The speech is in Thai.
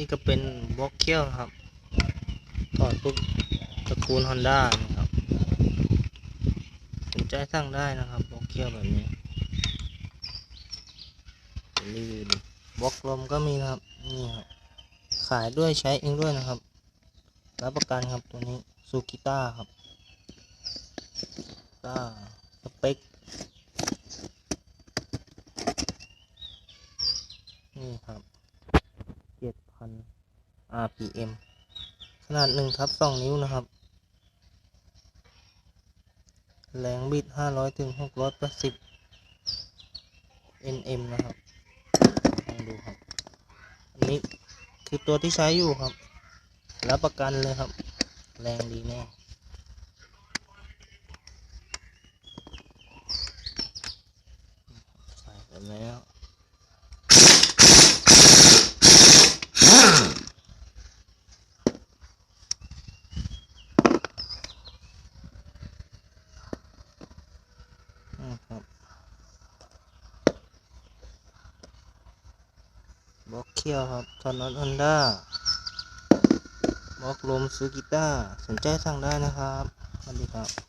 นี่ก็เป็นบล็อกเคียวครับถอดปุ๊บตระกูลฮอนด้านะครับสนใจสั่งได้นะครับบล็อกเคียวแบบนี้รีวิวบล็อกลมก็มีนะครับนี่ครับขายด้วยใช้เองด้วยนะครับรับประกันครับตัวนี้ซูกิต้าครับต้าสเปคนี่ครับ RPM ขนาดหนึ่งทับสองนิ้วนะครับ แรงบิดห้าร้อยถึงหกร้อยแปดสิบ NM นะครับลองดูครับ อันนี้คือตัวที่ใช้อยู่ครับ รับประกันเลยครับ แรงดีแน่ใส่ไปแล้ว ครับบล็อกเคียวครับทอนนอตฮอนด้าบล็อกลมซูกิต้าสนใจสั่งได้นะครับสวัสดีครับ